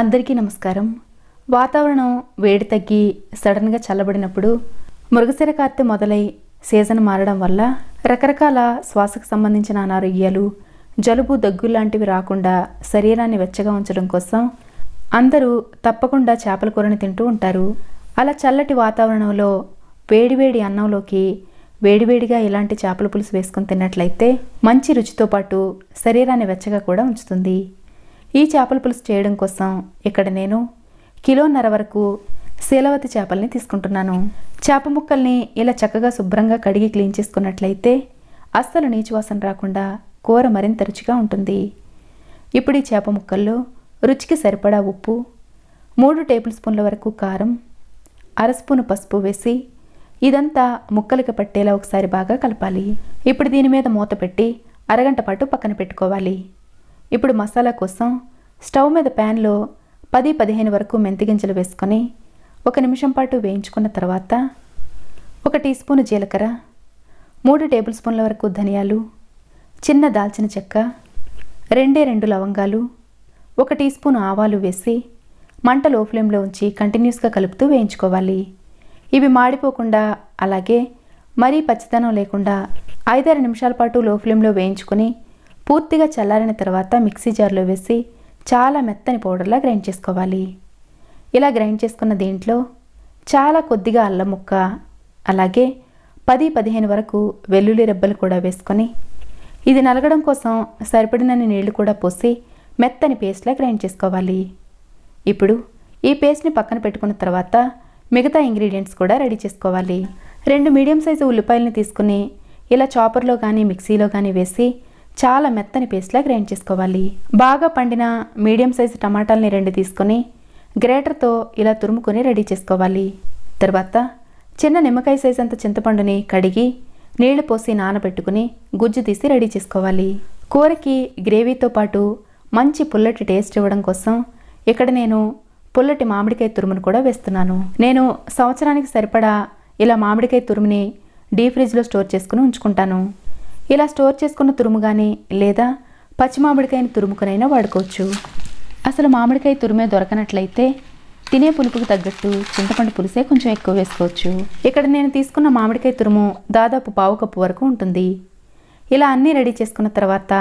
అందరికీ నమస్కారం. వాతావరణం వేడి తగ్గి సడన్గా చల్లబడినప్పుడు మృగశిర కార్తె మొదలై సీజన్ మారడం వల్ల రకరకాల శ్వాసకు సంబంధించిన అనారోగ్యాలు జలుబు దగ్గు లాంటివి రాకుండా శరీరాన్ని వెచ్చగా ఉంచడం కోసం అందరూ తప్పకుండా చేపల కూరని తింటూ ఉంటారు. అలా చల్లటి వాతావరణంలో వేడివేడి అన్నంలోకి వేడివేడిగా ఇలాంటి చేపల పులుసు వేసుకొని తిన్నట్లయితే మంచి రుచితో పాటు శరీరాన్ని వెచ్చగా కూడా ఉంచుతుంది. ఈ చేపల పులుసు చేయడం కోసం ఇక్కడ నేను కిలోన్నర వరకు శీలవతి చేపల్ని తీసుకుంటున్నాను. చేప ముక్కల్ని ఇలా చక్కగా శుభ్రంగా కడిగి క్లీన్ చేసుకున్నట్లయితే అస్సలు నీచు వాసన రాకుండా కూర మరింత రుచిగా ఉంటుంది. ఇప్పుడు ఈ చేప ముక్కల్లో రుచికి సరిపడా ఉప్పు మూడు టేబుల్ స్పూన్ల వరకు కారం అరస్పూను పసుపు వేసి ఇదంతా ముక్కలకి పట్టేలా ఒకసారి బాగా కలపాలి. ఇప్పుడు దీని మీద మూత పెట్టి అరగంట పాటు పక్కన పెట్టుకోవాలి. ఇప్పుడు మసాలా కోసం స్టవ్ మీద ప్యాన్లో పది పదిహేను వరకు మెంతి గింజలు వేసుకొని ఒక నిమిషం పాటు వేయించుకున్న తర్వాత ఒక టీ స్పూను జీలకర్ర మూడు టేబుల్ స్పూన్ల వరకు ధనియాలు చిన్న దాల్చిన చెక్క రెండే రెండు లవంగాలు ఒక టీ స్పూన్ ఆవాలు వేసి మంట లో ఫ్లేమ్లో ఉంచి కంటిన్యూస్గా కలుపుతూ వేయించుకోవాలి. ఇవి మాడిపోకుండా అలాగే మరీ పచ్చితనం లేకుండా ఐదారు నిమిషాల పాటు లో ఫ్లేమ్లో వేయించుకొని పూర్తిగా చల్లారిన తర్వాత మిక్సీ జార్లో వేసి చాలా మెత్తని పౌడర్లా గ్రైండ్ చేసుకోవాలి. ఇలా గ్రైండ్ చేసుకున్న దీంట్లో చాలా కొద్దిగా అల్లం ముక్క అలాగే పది పదిహేను వరకు వెల్లుల్లి రెబ్బలు కూడా వేసుకొని ఇది నలగడం కోసం సరిపడినన్ని నీళ్ళు కూడా పోసి మెత్తని పేస్ట్లా గ్రైండ్ చేసుకోవాలి. ఇప్పుడు ఈ పేస్ట్ని పక్కన పెట్టుకున్న తర్వాత మిగతా ఇంగ్రీడియంట్స్ కూడా రెడీ చేసుకోవాలి. రెండు మీడియం సైజు ఉల్లిపాయలని తీసుకుని ఇలా చాపర్లో కానీ మిక్సీలో కానీ వేసి చాలా మెత్తని పేస్ట్లా గ్రైండ్ చేసుకోవాలి. బాగా పండిన మీడియం సైజు టమాటాలని రెండు తీసుకొని గ్రేటర్తో ఇలా తురుముకొని రెడీ చేసుకోవాలి. తర్వాత చిన్న నిమ్మకాయ సైజ్ అంత చింతపండుని కడిగి నీళ్ళు పోసి నానబెట్టుకుని గుజ్జు తీసి రెడీ చేసుకోవాలి. కూరకి గ్రేవీతో పాటు మంచి పుల్లటి టేస్ట్ ఇవ్వడం కోసం ఇక్కడ నేను పుల్లటి మామిడికాయ తురుమును కూడా వేస్తున్నాను. నేను సంవత్సరానికి సరిపడా ఇలా మామిడికాయ తురుముని డీ ఫ్రిడ్జ్లో స్టోర్ చేసుకుని ఉంచుకుంటాను. ఇలా స్టోర్ చేసుకున్న తురుము కానీ లేదా పచ్చి మామిడికాయని తురుముకునైనా వాడుకోవచ్చు. అసలు మామిడికాయ తురుమే దొరకనట్లయితే తినే పులుపుకు తగ్గట్టు చింతపండు పులుసే కొంచెం ఎక్కువ వేసుకోవచ్చు. ఇక్కడ నేను తీసుకున్న మామిడికాయ తురుము దాదాపు పావు కప్పు వరకు ఉంటుంది. ఇలా అన్నీ రెడీ చేసుకున్న తర్వాత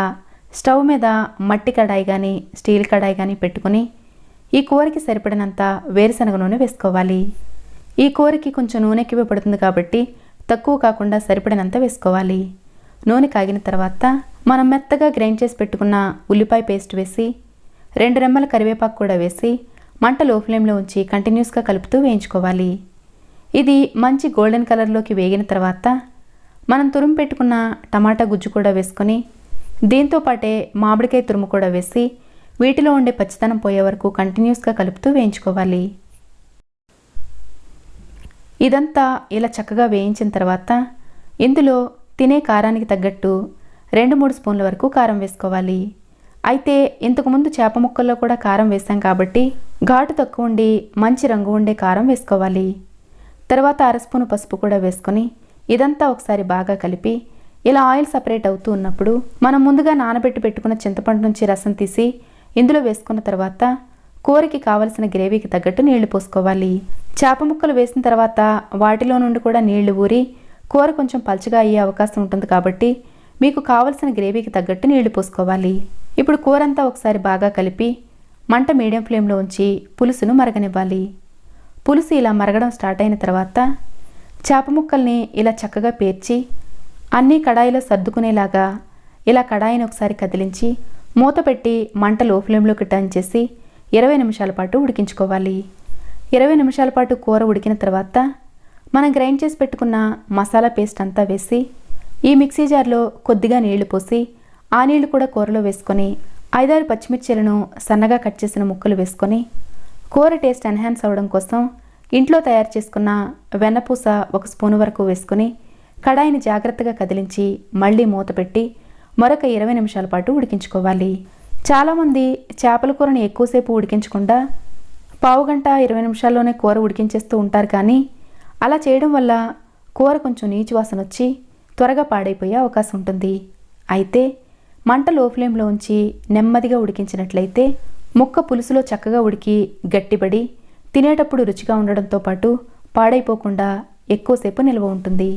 స్టవ్ మీద మట్టి కడాయి కానీ స్టీల్ కడాయి కానీ పెట్టుకుని ఈ కూరకి సరిపడినంత వేరుశనగ నూనె వేసుకోవాలి. ఈ కూరకి కొంచెం నూనె ఎక్కువ పడుతుంది కాబట్టి తక్కువ కాకుండా సరిపడినంత వేసుకోవాలి. నూనె కాగిన తర్వాత మనం మెత్తగా గ్రైండ్ చేసి పెట్టుకున్న ఉల్లిపాయ పేస్ట్ వేసి రెండు రెమ్మల కరివేపాకు కూడా వేసి మంట లో ఫ్లేమ్లో ఉంచి కంటిన్యూస్గా కలుపుతూ వేయించుకోవాలి. ఇది మంచి గోల్డెన్ కలర్లోకి వేగిన తర్వాత మనం తురుము పెట్టుకున్న టమాటా గుజ్జు కూడా వేసుకొని దీంతో పాటే మామిడికాయ తురుము కూడా వేసి వీటిలో ఉండే పచ్చితనం పోయే వరకు కంటిన్యూస్గా కలుపుతూ వేయించుకోవాలి. ఇదంతా ఇలా చక్కగా వేయించిన తర్వాత ఇందులో తినే కారానికి తగ్గట్టు రెండు మూడు స్పూన్ల వరకు కారం వేసుకోవాలి. అయితే ఇంతకుముందు చేప ముక్కల్లో కూడా కారం వేసాం కాబట్టి ఘాటు తక్కువ ఉండి మంచి రంగు ఉండే కారం వేసుకోవాలి. తర్వాత అర స్పూను పసుపు కూడా వేసుకొని ఇదంతా ఒకసారి బాగా కలిపి ఇలా ఆయిల్ సపరేట్ అవుతూ ఉన్నప్పుడు మనం ముందుగా నానబెట్టి పెట్టుకున్న చింతపండు నుంచి రసం తీసి ఇందులో వేసుకున్న తర్వాత కూరకి కావలసిన గ్రేవీకి తగ్గట్టు నీళ్ళు పోసుకోవాలి. చేప ముక్కలు వేసిన తర్వాత వాటిలో నుండి కూడా నీళ్ళు ఊరి కూర కొంచెం పల్చగా అయ్యే అవకాశం ఉంటుంది కాబట్టి మీకు కావలసిన గ్రేవీకి తగ్గట్టు నీళ్ళు పోసుకోవాలి. ఇప్పుడు కూర అంతా ఒకసారి బాగా కలిపి మంట మీడియం ఫ్లేమ్లో ఉంచి పులుసును మరగనివ్వాలి. పులుసు ఇలా మరగడం స్టార్ట్ అయిన తర్వాత చేప ముక్కల్ని ఇలా చక్కగా పేర్చి అన్నీ కడాయిలో సర్దుకునేలాగా ఇలా కడాయిని ఒకసారి కదిలించి మూత పెట్టి మంట లో ఫ్లేమ్లోకి టర్న్ చేసి ఇరవై నిమిషాల పాటు ఉడికించుకోవాలి. ఇరవై నిమిషాల పాటు కూర ఉడికిన తర్వాత మనం గ్రైండ్ చేసి పెట్టుకున్న మసాలా పేస్ట్ అంతా వేసి ఈ మిక్సీ జార్లో కొద్దిగా నీళ్ళు పోసి ఆ నీళ్ళు కూడా కూరలో వేసుకొని ఐదారు పచ్చిమిర్చీలను సన్నగా కట్ చేసిన ముక్కలు వేసుకొని కూర టేస్ట్ ఎన్హాన్స్ అవ్వడం కోసం ఇంట్లో తయారు చేసుకున్న వెన్నపూస ఒక స్పూన్ వరకు వేసుకొని కడాయిని జాగ్రత్తగా కదిలించి మళ్ళీ మూత పెట్టి మరొక ఇరవై నిమిషాల పాటు ఉడికించుకోవాలి. చాలామంది చేపల కూరని ఎక్కువసేపు ఉడికించకుండా పావు గంట ఇరవై నిమిషాల్లోనే కూర ఉడికించేస్తూ ఉంటారు కానీ అలా చేయడం వల్ల కూర కొంచెం నీచు వాసన వచ్చి త్వరగా పాడైపోయే అవకాశం ఉంటుంది. అయితే మంట లో ఫ్లేమ్లో ఉంచి నెమ్మదిగా ఉడికించినట్లయితే ముక్క పులుసులో చక్కగా ఉడికి గట్టిపడి తినేటప్పుడు రుచిగా ఉండడంతో పాటు పాడైపోకుండా ఎక్కువసేపు నిల్వ ఉంటుంది.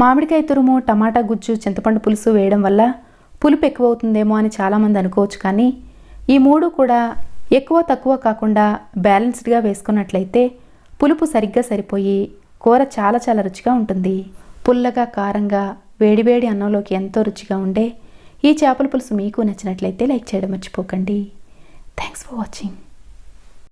మామిడికాయ తురుము టమాటా గుజ్జు చింతపండు పులుసు వేయడం వల్ల పులుపు ఎక్కువ అవుతుందేమో అని చాలామంది అనుకోవచ్చు కానీ ఈ మూడు కూడా ఎక్కువ తక్కువ కాకుండా బ్యాలెన్స్డ్గా వేసుకున్నట్లయితే పులుపు సరిగ్గా సరిపోయి కూర చాలా చాలా రుచిగా ఉంటుంది. పుల్లగా కారంగా వేడివేడి అన్నంలోకి ఎంతో రుచిగా ఉండే ఈ చేపల పులుసు మీకు నచ్చినట్లయితే లైక్ చేయడం మర్చిపోకండి. Thanks for watching